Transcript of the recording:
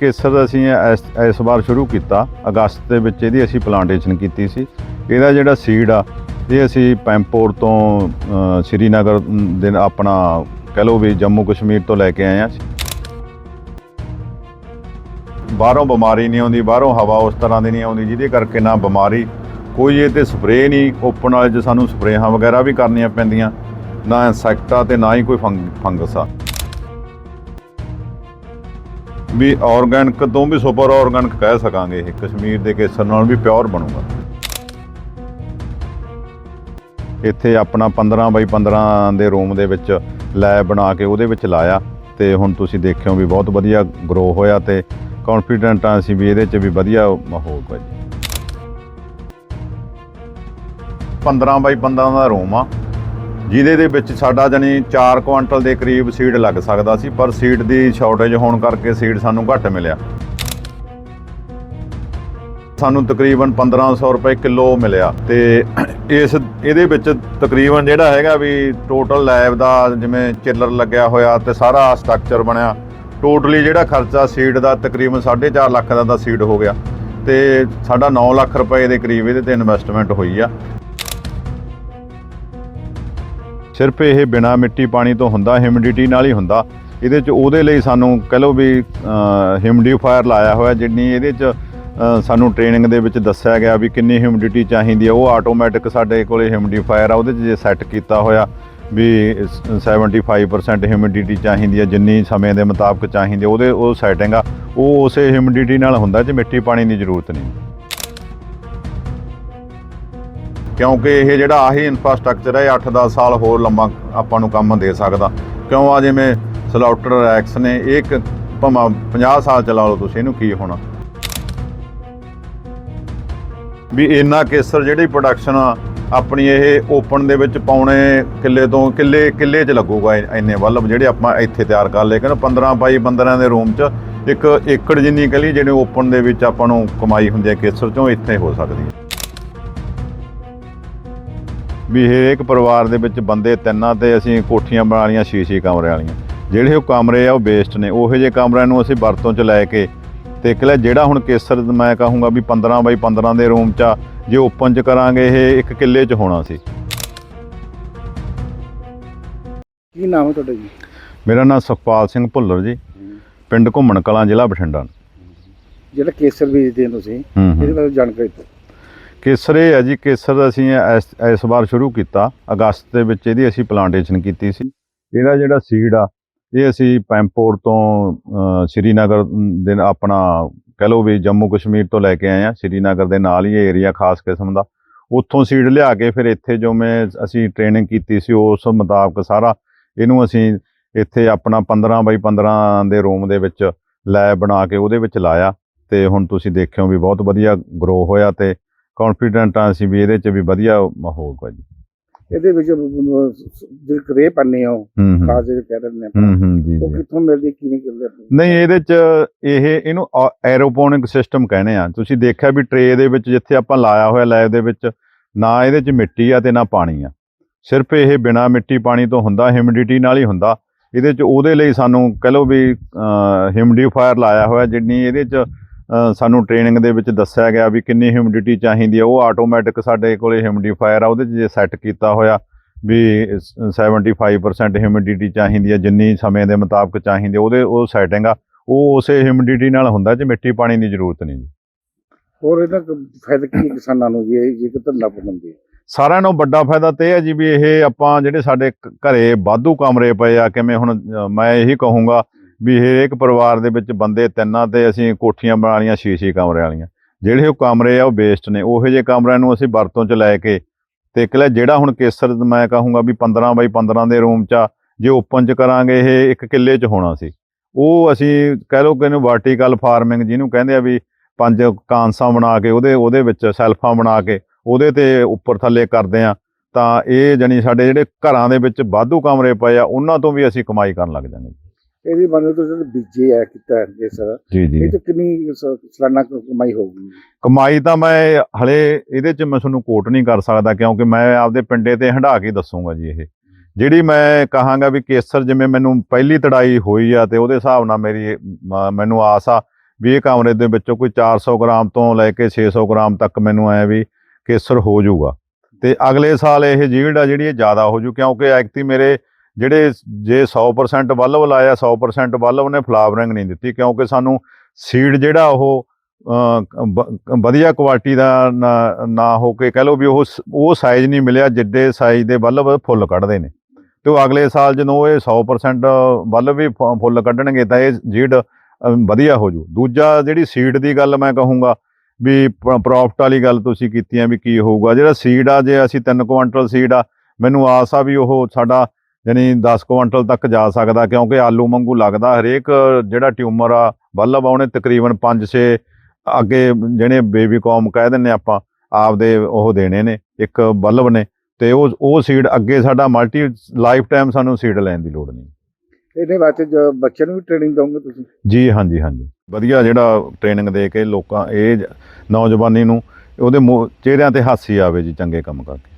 ਕੇਸਰ ਅਸੀਂ ਇਸ ਇਸ ਵਾਰ ਸ਼ੁਰੂ ਕੀਤਾ। ਅਗਸਤ ਦੇ ਵਿੱਚ ਇਹਦੀ ਅਸੀਂ ਪਲਾਂਟੇਸ਼ਨ ਕੀਤੀ ਸੀ। ਇਹਦਾ ਜਿਹੜਾ ਸੀਡ ਆ, ਇਹ ਅਸੀਂ ਪੈਂਪੋਰ ਤੋਂ ਸ਼੍ਰੀਨਗਰ ਦੇ ਆਪਣਾ ਕਹ ਲਓ ਵੀ ਜੰਮੂ ਕਸ਼ਮੀਰ ਤੋਂ ਲੈ ਕੇ ਆਏ ਆ ਬਾਹਰੋਂ ਬਿਮਾਰੀ ਨਹੀਂ ਆਉਂਦੀ, ਬਾਹਰੋਂ ਹਵਾ ਉਸ ਤਰ੍ਹਾਂ ਦੀ ਨਹੀਂ ਆਉਂਦੀ ਜਿਹਦੇ ਕਰਕੇ ਨਾ ਬਿਮਾਰੀ, ਕੋਈ ਇਹ ਤੇ ਸਪਰੇਅ ਨਹੀਂ ਓਪਨ ਵਾਲੇ 'ਚ ਸਾਨੂੰ ਸਪਰੇਹਾਂ ਵਗੈਰਾ ਵੀ ਕਰਨੀਆਂ ਪੈਂਦੀਆਂ। ਨਾ ਇਨਸੈਕਟਾ ਤੇ ਨਾ ਹੀ ਕੋਈ ਫੰਗ- ਫੰਗਸ। ਆ ਵੀ ਆਰਗੈਨਿਕ ਤੋਂ ਵੀ ਸੁਪਰ ਆਰਗੈਨਿਕ ਕਹਿ ਸਕਾਂਗੇ ਇਹ। ਕਸ਼ਮੀਰ ਦੇ ਕੇਸਰ ਨਾਲ ਵੀ ਪਿਓਰ ਬਣੂਗਾ। ਇੱਥੇ ਆਪਣਾ 15 ਬਾਈ 15 ਦੇ ਰੂਮ ਦੇ ਵਿੱਚ ਲੈਬ ਬਣਾ ਕੇ ਉਹਦੇ ਵਿੱਚ ਲਾਇਆ ਤੇ ਹੁਣ ਤੁਸੀਂ ਦੇਖਿਓ ਵੀ ਬਹੁਤ ਵਧੀਆ ਗਰੋ ਹੋਇਆ ਤੇ ਕੌਨਫੀਡੈਂਟ ਆ ਅਸੀਂ ਵੀ ਇਹਦੇ 'ਚ ਵੀ ਵਧੀਆ ਹੋਊਗਾ ਜੀ 15 ਬਾਈ 15 ਦਾ ਰੂਮ ਆ। ਜਿਹਦੇ ਦੇ ਵਿੱਚ ਸਾਡਾ ਜਣੀ 4 ਕੁਆਂਟਲ ਦੇ ਕਰੀਬ ਸੀਡ ਲੱਗ ਸਕਦਾ ਸੀ, ਪਰ ਸੀਡ ਦੀ ਸ਼ਾਰਟੇਜ ਹੋਣ ਕਰਕੇ ਸੀਡ ਸਾਨੂੰ ਘੱਟ ਮਿਲਿਆ। ਸਾਨੂੰ ਤਕਰੀਬਨ 1500 ਰੁਪਏ ਕਿਲੋ ਮਿਲਿਆ ਤੇ ਇਸ, ਇਹਦੇ ਵਿੱਚ ਤਕਰੀਬਨ ਜਿਹੜਾ ਹੈਗਾ ਵੀ ਟੋਟਲ ਲੈਬ ਦਾ ਜਿਵੇਂ ਚਿੱਲਰ ਲੱਗਿਆ ਹੋਇਆ ਤੇ ਸਾਰਾ ਸਟਰਕਚਰ ਬਣਿਆ ਟੋਟਲੀ ਜਿਹੜਾ ਖਰਚਾ ਸੀਡ ਦਾ ਤਕਰੀਬਨ 4.5 ਲੱਖ ਦਾ ਦਾ ਸੀਡ ਹੋ ਗਿਆ ਤੇ ਸਾਡਾ 9 ਲੱਖ ਰੁਪਏ ਦੇ ਕਰੀਬ ਇਹਦੇ ਤੇ ਇਨਵੈਸਟਮੈਂਟ ਹੋਈ ਆ। ਸਿਰਫ ਇਹ ਬਿਨਾ ਮਿੱਟੀ ਪਾਣੀ ਤੋਂ ਹੁੰਦਾ ਹਿਊਮਿਡਿਟੀ ਨਾਲ ਹੀ ਹੁੰਦਾ। ਇਹਦੇ ਚ ਉਹਦੇ ਲਈ ਸਾਨੂੰ ਕਹ ਲਓ ਵੀ ਹਿਊਮਿਡੀਫਾਇਰ ਲਾਇਆ ਹੋਇਆ, ਜਿੰਨੀ ਇਹਦੇ ਚ ਸਾਨੂੰ ਟ੍ਰੇਨਿੰਗ ਦੇ ਵਿੱਚ ਦੱਸਿਆ ਗਿਆ ਵੀ ਕਿੰਨੀ ਹਿਊਮਿਡਿਟੀ ਚਾਹੀਦੀ ਹੈ ਉਹ ਆਟੋਮੈਟਿਕ ਸਾਡੇ ਕੋਲੇ ਹਿਊਮਿਡੀਫਾਇਰ ਆ, ਉਹਦੇ 'ਚ ਜੇ ਸੈੱਟ ਕੀਤਾ ਹੋਇਆ ਵੀ ਸ- 75% ਹਿਊਮਿਡਿਟੀ ਚਾਹੀਦੀ ਹੈ ਜਿੰਨੀ ਸਮੇਂ ਦੇ ਮੁਤਾਬਕ ਚਾਹੀਦੀ ਉਹਦੇ, ਉਹ ਸੈਟਿੰਗ ਆ, ਉਹ ਉਸੇ ਹਿਊਮਿਡਿਟੀ ਨਾਲ ਹੁੰਦਾ, ਜੇ ਮਿੱਟੀ ਪਾਣੀ ਦੀ ਜ਼ਰੂਰਤ ਨਹੀਂ। ਕਿਉਂਕਿ ਇਹ ਜਿਹੜਾ ਆਹੀ ਇਨਫਰਾਸਟ੍ਰਕਚਰ ਹੈ, ਇਹ 8-10 ਸਾਲ ਹੋਰ ਲੰਮਾ ਆਪਾਂ ਨੂੰ ਕੰਮ ਦੇ ਸਕਦਾ। ਕਿਉਂ ਆ ਜਿਵੇਂ ਸਲਾਊਟਰ ਰੈਕਸ ਨੇ, ਇਹ ਇੱਕ ਭਾਵੇਂ 50 ਸਾਲ ਚਲਾ ਲਓ ਤੁਸੀਂ, ਇਹਨੂੰ ਕੀ ਹੋਣਾ? ਵੀ ਇੰਨਾ ਕੇਸਰ ਜਿਹੜੀ ਪ੍ਰੋਡਕਸ਼ਨ ਆ, ਆਪਣੀ ਇਹ ਓਪਨ ਦੇ ਵਿੱਚ ਪਾਉਣੇ ਕਿੱਲੇ ਤੋਂ ਕਿੱਲੇ ਕਿੱਲੇ 'ਚ ਲੱਗੂਗਾ ਇੰਨੇ ਬੱਲਬ ਜਿਹੜੇ ਆਪਾਂ ਇੱਥੇ ਤਿਆਰ ਕਰ ਲਏ। ਕਹਿੰਦੇ 15 ਬਾਈ 15 ਦੇ ਰੂਮ 'ਚ ਇੱਕ ਏਕੜ ਜਿੰਨੀ ਕਲੀ ਜਿਹੜੇ ਓਪਨ ਦੇ ਵਿੱਚ ਆਪਾਂ ਨੂੰ ਕਮਾਈ ਹੁੰਦੀ ਹੈ, ਕੇਸਰ 'ਚੋਂ ਇੱਥੇ ਹੋ ਸਕਦੀ ਹੈ। ਵੀ ਇਹ ਇੱਕ ਪਰਿਵਾਰ ਦੇ ਵਿੱਚ ਬੰਦੇ ਤਿੰਨਾਂ ਤੇ ਅਸੀਂ ਕੋਠੀਆਂ ਬਣਾ ਲਈਆਂ ਛੇ-ਛੇ ਕਮਰੇ ਵਾਲੀਆਂ। ਜਿਹੜੇ ਉਹ ਕਮਰੇ ਆ ਉਹ ਵੇਸਟ ਨੇ। ਉਹੋ ਜਿਹੇ ਕਮਰਿਆਂ ਨੂੰ ਅਸੀਂ ਵਰਤੋਂ 'ਚ ਲੈ ਕੇ ਤੇ ਇੱਕ ਲੈ ਜਿਹੜਾ ਹੁਣ ਕੇਸਰ ਮੈਂ ਕਹੂੰਗਾ ਵੀ 15 ਬਾਈ 15 ਦੇ ਰੂਮ 'ਚ ਜੇ ਓਪਨ 'ਚ ਕਰਾਂਗੇ ਇਹ ਇੱਕ ਕਿੱਲੇ 'ਚ ਹੋਣਾ ਸੀ। ਕੀ ਨਾਮ ਹੈ ਤੁਹਾਡਾ ਜੀ? ਮੇਰਾ ਨਾਮ ਸੁਖਪਾਲ ਸਿੰਘ ਭੁੱਲਰ ਜੀ। ਪਿੰਡ ਘੁੰਮਣ ਕਲਾਂ ਜ਼ਿਲ੍ਹਾ ਬਠਿੰਡਾ। ਜਿਹੜਾ ਕੇਸਰ ਬੀਜਦੇ ਹੋ ਤੁਸੀਂ ਇਹਦੇ ਬਾਰੇ ਜਾਣਕਾਰੀ ਦਿਓ। ਕੇਸਰ ਇਹ ਹੈ ਜੀ, ਕੇਸਰ ਅਸੀਂ ਇਸ ਇਸ ਵਾਰ ਸ਼ੁਰੂ ਕੀਤਾ। ਅਗਸਤ ਦੇ ਵਿੱਚ ਇਹਦੀ ਅਸੀਂ ਪਲਾਂਟੇਸ਼ਨ ਕੀਤੀ ਸੀ। ਇਹਦਾ ਜਿਹੜਾ ਸੀਡ ਆ, ਇਹ ਅਸੀਂ ਪੈਂਪੋਰ ਤੋਂ ਸ਼੍ਰੀਨਗਰ ਦੇ ਆਪਣਾ ਕਹ ਲਓ ਵੀ ਜੰਮੂ ਕਸ਼ਮੀਰ ਤੋਂ ਲੈ ਕੇ ਆਏ ਆ ਸ਼੍ਰੀਨਗਰ ਦੇ ਨਾਲ ਹੀ ਏਰੀਆ ਖਾਸ ਕਿਸਮ ਦਾ। ਉੱਥੋਂ ਸੀਡ ਲਿਆ ਕੇ ਫਿਰ ਇੱਥੇ ਜੋ ਮੈਂ ਅਸੀਂ ਟ੍ਰੇਨਿੰਗ ਕੀਤੀ ਸੀ, ਉਸ ਮੁਤਾਬਕ ਸਾਰਾ ਇਹਨੂੰ ਅਸੀਂ ਇੱਥੇ ਆਪਣਾ 15 ਬਾਈ 15 ਦੇ ਰੂਮ ਦੇ ਵਿੱਚ ਲੈਬ ਬਣਾ ਕੇ ਉਹਦੇ ਵਿੱਚ ਲਾਇਆ। ਤੇ ਹੁਣ ਤੁਸੀਂ ਦੇਖਿਓ ਵੀ ਬਹੁਤ ਵਧੀਆ ਗਰੋ ਹੋਇਆ ਤੇ ਕੌਨਫੀਡੈਂਟ ਆ ਅਸੀਂ ਵੀ ਇਹਦੇ 'ਚ ਵੀ ਵਧੀਆ ਹੋਊਗਾ ਜੀ। ਇਹਦੇ ਵਿੱਚ ਜਿਹੜੇ ਕਰੇ ਪੰਨੇ ਹੂੰ ਖਾਸ ਜਿਹੜੇ ਕਹਿ ਦਿੰਦੇ ਹੂੰ ਆਪਾਂ ਹੂੰ ਜੀ ਉਹ ਕਿੱਥੋਂ ਮਿਲਦੀ ਕਿਵੇਂ ਕਰਦੇ ਨਹੀਂ ਇਹਦੇ 'ਚ ਇਹ ਇਹਨੂੰ ਐਰੋਪੋਨਿਕ ਸਿਸਟਮ ਕਹਿੰਦੇ ਆ। ਤੁਸੀਂ ਦੇਖਿਆ ਵੀ ਟਰੇ ਦੇ ਵਿੱਚ ਜਿੱਥੇ ਆਪਾਂ ਲਾਇਆ ਹੋਇਆ ਲੈਬ ਦੇ ਵਿੱਚ ਨਾ ਇਹਦੇ 'ਚ ਮਿੱਟੀ ਆ ਤੇ ਨਾ ਪਾਣੀ ਆ। ਸਿਰਫ ਇਹ ਬਿਨਾ ਮਿੱਟੀ ਪਾਣੀ ਤੋਂ ਹੁੰਦਾ ਹਿਊਮਿਡਿਟੀ ਨਾਲ ਹੀ ਹੁੰਦਾ। ਇਹਦੇ 'ਚ ਉਹਦੇ ਲਈ ਸਾਨੂੰ ਕਹ ਲਓ ਵੀ ਹਿਊਮਿਡੀਫਾਇਰ ਲਾਇਆ ਹੋਇਆ ਜਿੰਨੀ ਇਹਦੇ 'ਚ ਸਾਨੂੰ ਟ੍ਰੇਨਿੰਗ ਦੇ ਵਿੱਚ ਦੱਸਿਆ ਗਿਆ ਵੀ ਕਿੰਨੀ ਹਿਊਮਿਡਿਟੀ ਚਾਹੀਦੀ ਹੈ ਉਹ ਆਟੋਮੈਟਿਕ ਸਾਡੇ ਕੋਲੇ ਹਿਊਮਿਡੀਫਾਇਰ ਆ ਉਹਦੇ 'ਚ ਜੇ ਸੈੱਟ ਕੀਤਾ ਹੋਇਆ ਵੀ ਸ- 75% ਹਿਊਮਿਡਿਟੀ ਚਾਹੀਦੀ ਹੈ ਜਿੰਨੀ ਸਮੇਂ ਦੇ ਮੁਤਾਬਕ ਚਾਹੀਦੀ ਉਹਦੇ ਉਹ ਸੈਟਿੰਗ ਆ। ਉਹ ਉਸੇ ਹਿਊਮਿਡਿਟੀ ਨਾਲ ਹੁੰਦਾ ਜੇ ਮਿੱਟੀ ਪਾਣੀ ਦੀ ਜ਼ਰੂਰਤ ਨਹੀਂ ਜੀ। ਹੋਰ ਇਹਦਾ ਫਾਇਦਾ ਕੀ ਕਿਸਾਨਾਂ ਨੂੰ ਜੀ ਇਹ ਕਿ ਧੰਦਾ ਬਣਦੀ ਸਾਰਿਆਂ ਨਾਲੋਂ ਵੱਡਾ ਫਾਇਦਾ ਤੇ ਹੈ ਜੀ ਵੀ ਇਹ ਆਪਾਂ ਜਿਹੜੇ ਸਾਡੇ ਘਰੇ ਵਾਧੂ ਕਮਰੇ ਪਏ ਆ ਕਿਵੇਂ ਹੁਣ ਮੈਂ ਇਹੀ ਕਹੂੰਗਾ ਵੀ ਹਰੇਕ ਪਰਿਵਾਰ ਦੇ ਵਿੱਚ ਬੰਦੇ ਤਿੰਨਾਂ ਤੇ ਅਸੀਂ ਕੋਠੀਆਂ ਬਣਾ ਛੇ-ਛੇ ਕਮਰੇ ਵਾਲੀਆਂ। ਜਿਹੜੇ ਉਹ ਕਮਰੇ ਆ ਉਹ ਵੇਸਟ ਨੇ। ਉਹੋ ਜਿਹੇ ਕਮਰਿਆਂ ਨੂੰ ਅਸੀਂ ਵਰਤੋਂ 'ਚ ਲੈ ਕੇ ਤੇ ਇੱਕ ਜਿਹੜਾ ਹੁਣ ਕੇਸਰ ਮੈਂ ਕਹੂੰਗਾ ਵੀ 15 ਬਾਈ 15 ਦੇ ਰੂਮ 'ਚ ਆ, ਜੇ ਓਪਨ 'ਚ ਕਰਾਂਗੇ ਇਹ ਇੱਕ ਕਿੱਲੇ 'ਚ ਹੋਣਾ ਸੀ। ਉਹ ਅਸੀਂ ਕਹਿ ਲਓ ਕਿ ਇਹਨੂੰ ਵਰਟੀਕਲ ਫਾਰਮਿੰਗ ਜਿਹਨੂੰ ਕਹਿੰਦੇ ਆ ਵੀ ਪੰਜ ਕਾਂਸਾਂ ਬਣਾ ਕੇ ਉਹਦੇ ਉਹਦੇ ਵਿੱਚ ਸੈਲਫਾਂ ਬਣਾ ਕੇ ਉਹਦੇ ਤੇ ਉੱਪਰ ਥੱਲੇ ਕਰਦੇ ਆ ਤਾਂ ਇਹ ਜਣੀ ਸਾਡੇ ਜਿਹੜੇ ਘਰਾਂ ਦੇ ਵਿੱਚ ਵਾਧੂ ਕਮਰੇ ਪਏ ਆ ਉਹਨਾਂ ਤੋਂ ਵੀ ਅਸੀਂ ਕਮਾਈ ਕਰਨ ਲੱਗ ਜਾਂਗੇ ਇਹਦੀ ਮੰਨ ਲਓ ਤੁਸੀਂ ਬੀਜੇ ਹੈ ਕੀਤਾ ਜੀ ਜੀ। ਇਹ ਤੋਂ ਕਿੰਨੀ ਸ- ਸਾਲਾਨਾ ਕ- ਕਮਾਈ ਹੋਊਗੀ? ਕਮਾਈ ਤਾਂ ਮੈਂ ਹਲੇ ਇਹਦੇ 'ਚ ਮੈਂ ਤੁਹਾਨੂੰ ਕੋਟ ਨਹੀਂ ਕਰ ਸਕਦਾ ਕਿਉਂਕਿ ਮੈਂ ਆਪਦੇ ਪਿੰਡੇ ਤੇ ਹੰਢਾ ਕੇ ਦੱਸੂਗਾ ਜੀ ਇਹ। ਜਿਹੜੀ ਮੈਂ ਕਹਾਂਗਾ ਵੀ ਕੇਸਰ ਜਿਵੇਂ ਮੈਨੂੰ ਪਹਿਲੀ ਤੜਾਈ ਹੋਈ ਆ ਤੇ ਉਹਦੇ ਹਿਸਾਬ ਨਾਲ ਮੇਰੀ ਮ- ਮੈਨੂੰ ਆਸ ਆ ਵੀ ਇਹ ਕਮਰੇ ਦੇ ਵਿੱਚੋਂ ਕੋਈ 400 ਗ੍ਰਾਮ ਤੋਂ ਲੈ ਕੇ 600 ਗ੍ਰਾਮ ਤੱਕ ਮੈਨੂੰ ਐ ਵੀ ਕੇਸਰ ਹੋ ਜਾਊਗਾ। ਤੇ ਅਗਲੇ ਸਾਲ ਇਹ ਜੀਲਡ ਆ ਜਿਹੜੀ ਇਹ ਜ਼ਿਆਦਾ ਹੋ ਜੂ ਕਿਉਂਕਿ ਐਕਤੀ ਮੇਰੇ ਜਿਹੜੇ ਜੇ 100% ਬੱਲਬ ਲਾਇਆ 100% ਬੱਲਬ ਨੇ ਫਲਾਵਰਿੰਗ ਨਹੀਂ ਦਿੱਤੀ ਕਿਉਂਕਿ ਸਾਨੂੰ ਸੀਡ ਜਿਹੜਾ ਉਹ ਬ- ਵਧੀਆ ਕੁਆਲਿਟੀ ਦਾ ਨਾ- ਹੋ ਕੇ ਕਹਿ ਲਓ ਵੀ ਉਹ ਸ- ਉਹ ਸਾਈਜ਼ ਨਹੀਂ ਮਿਲਿਆ ਜਿੱਡੇ ਸਾਈਜ਼ ਦੇ ਬੱਲਬ ਫੁੱਲ ਕੱਢਦੇ ਨੇ। ਤੇ ਉਹ ਅਗਲੇ ਸਾਲ ਜਦੋਂ ਇਹ 100% ਬੱਲਬ ਵੀ ਫੁੱਲ ਕੱਢਣਗੇ ਤਾਂ ਇਹ ਜੀਡ ਵਧੀਆ ਹੋ ਜੂ। ਦੂਜਾ ਜਿਹੜੀ ਸੀਡ ਦੀ ਗੱਲ ਮੈਂ ਕਹੂੰਗਾ ਵੀ ਪ੍ਰੋਫਿਟ ਵਾਲੀ ਗੱਲ ਤੁਸੀਂ ਕੀਤੀ ਕੀਤੀਆਂ ਵੀ ਕੀ ਹੋਊਗਾ। ਜਿਹੜਾ ਸੀਡ ਆ, ਜੇ ਅਸੀਂ 3 ਕੁਇੰਟਲ ਸੀਡ ਆ, ਮੈਨੂੰ ਆਸ ਆ ਵੀ ਉਹ ਸਾਡਾ ਯਾਨੀ 10 ਕੁਇੰਟਲ ਤੱਕ ਜਾ ਸਕਦਾ ਕਿਉਂਕਿ ਆਲੂ ਵਾਂਗੂ ਲੱਗਦਾ ਹਰੇਕ ਜਿਹੜਾ ਟਿਊਮਰ ਆ ਬੱਲਬ ਆ ਉਹਨੇ ਤਕਰੀਬਨ 5-6 ਅੱਗੇ ਜਿਹੜੇ ਬੇਬੀ ਕੌਮ ਕਹਿ ਦਿੰਨੇ ਆਪਾਂ ਆਪਦੇ ਉਹ ਦੇਣੇ ਨੇ ਇੱਕ ਬੱਲਬ ਨੇ ਤੇ ਉਹ ਉਹ ਸੀਡ ਅੱਗੇ ਸਾਡਾ ਮਲਟੀ ਲਾਈਫ ਟਾਈਮ ਸਾਨੂੰ ਸੀਡ ਲੈਣ ਦੀ ਲੋੜ ਨਹੀਂ। ਇਹਦੇ ਵਾਸਤੇ ਜੋ ਬੱਚਿਆਂ ਨੂੰ ਵੀ ਟ੍ਰੇਨਿੰਗ ਦਵਾਂਗੇ ਤੁਸੀਂ? ਜੀ ਹਾਂਜੀ ਹਾਂਜੀ। ਵਧੀਆ ਜਿਹੜਾ ਟ੍ਰੇਨਿੰਗ ਦੇ ਕੇ ਲੋਕਾਂ ਇਹ ਨੌਜਵਾਨੀ ਨੂੰ ਉਹਦੇ ਚਿਹਰਿਆਂ ਤੇ ਹਾਸੀ ਆਵੇ ਜੀ ਚੰਗੇ ਕੰਮ ਕਰਕੇ।